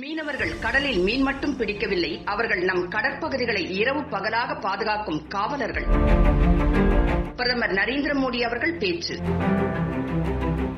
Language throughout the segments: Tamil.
மீனவர்கள் கடலில் மீன் மட்டும் பிடிக்கவில்லை. அவர்கள் நம் கடற்பகுதிகளை இரவு பகலாக பாதுகாக்கும் காவலர்கள். பிரதமர் நரேந்திர மோடி அவர்கள் பேச்சு.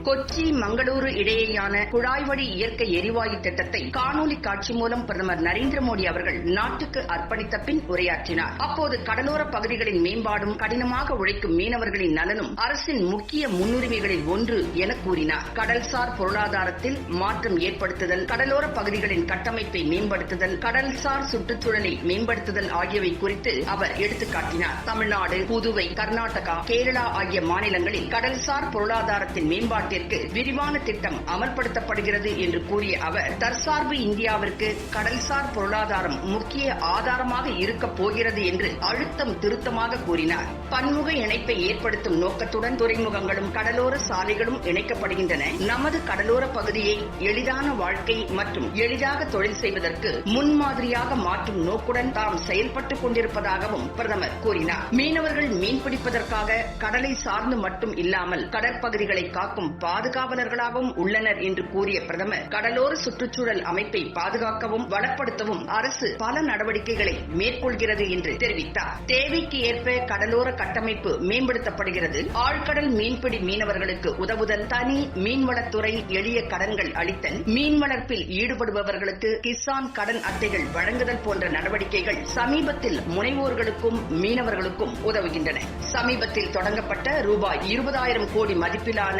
கொச்சி மங்களூரு இடையேயான குழாய்வழி இயற்கை எரிவாயு திட்டத்தை காணொலி காட்சி மூலம் பிரதமர் நரேந்திர மோடி அவர்கள் நாட்டுக்கு அர்ப்பணித்த பின் உரையாற்றினார். அப்போது கடலோர பகுதிகளின் மேம்பாடும் கடினமாக உழைக்கும் மீனவர்களின் நலனும் அரசின் முக்கிய முன்னுரிமைகளில் ஒன்று என கூறினார். கடல்சார் பொருளாதாரத்தில் மாற்றம் ஏற்படுத்துதல் கடலோர பகுதிகளின் கட்டமைப்பை மேம்படுத்துதல் கடல்சார் சுற்றுச்சூழலை மேம்படுத்துதல் ஆகியவை குறித்து அவர் எடுத்துக்காட்டினார். தமிழ்நாடு புதுவை கர்நாடகா கேரளா ஆகிய மாநிலங்களில் கடல்சார் பொருளாதாரத்தின் மேம்பாட்டிற்கு விரிவான திட்டம் அமல்படுத்தப்படுகிறது என்று கூறிய அவர் தற்சார்பு இந்தியாவிற்கு கடல்சார் பொருளாதாரம் முக்கிய ஆதாரமாக இருக்கப் போகிறது என்று அழுத்தம் திருத்தமாக கூறினார். பன்முக இணைப்பை ஏற்படுத்தும் நோக்கத்துடன் துறைமுகங்களும் கடலோர சாலைகளும் இணைக்கப்படுகின்றன. நமது கடலோர பகுதியை எளிதான வாழ்க்கை மற்றும் எளிதாக தொழில் செய்வதற்கு முன்மாதிரியாக மாற்றும் நோக்குடன் தாம் செயல்பட்டுக் கொண்டிருப்பதாகவும் பிரதமர் கூறினார். மீனவர்கள் மீன்பிடிப்பதற்காக கடலை சார்ந்து மட்டும் இல்லாமல் கடற்பகுதிகளை காக்கும் பாதுகாவலர்களாகவும் உள்ளனர் என்று கூறிய பிரதமர் கடலோர சுற்றுச்சூழல் அமைப்பை பாதுகாக்கவும் வளப்படுத்தவும் அரசு பல நடவடிக்கைகளை மேற்கொள்கிறது என்று தெரிவித்தார். தேவைக்கு ஏற்ப கடலோர கட்டமைப்பு மேம்படுத்தப்படுகிறது. ஆழ்கடல் மீன்பிடி மீனவர்களுக்கு உதவுதல் தனி மீன்வளத்துறை எளிய கடன்கள் அளித்தல் மீன் வளர்ப்பில் ஈடுபடுபவர்களுக்கு கிசான் கடன் அட்டைகள் வழங்குதல் போன்ற நடவடிக்கைகள் சமீபத்தில் முனைவோர்களுக்கும் மீனவர்களுக்கும் உதவுகின்றன. சமீபத்தில் தொடங்கப்பட்ட ரூபாய் இருபதாயிரம் கோடி மதிப்பிலான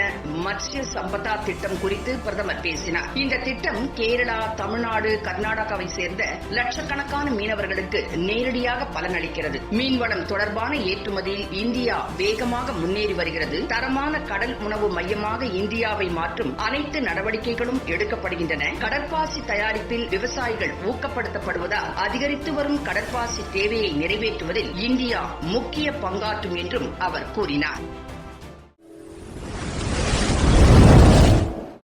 மத்ஸ்ய சம்பதா திட்டம் குறித்து பிரதமர் பேசினார். இந்த திட்டம் கேரளா தமிழ்நாடு கர்நாடகாவை சேர்ந்த லட்சக்கணக்கான மீனவர்களுக்கு நேரடியாக பலனளிக்கிறது. மீன்வளம் தொடர்பான ஏற்றுமதியில் இந்தியா வேகமாக முன்னேறி வருகிறது. தரமான கடல் உணவு மையமாக இந்தியாவை மாற்றும் அனைத்து நடவடிக்கைகளும் எடுக்கப்படுகின்றன. கடற்பாசி தயாரிப்பில் விவசாயிகள் ஊக்கப்படுத்தப்படுவதால் அதிகரித்து வரும் கடற்பாசி தேவையை நிறைவேற்றுவதில் இந்தியா முக்கிய பங்காற்றும் என்றும் அவர் கூறினார்.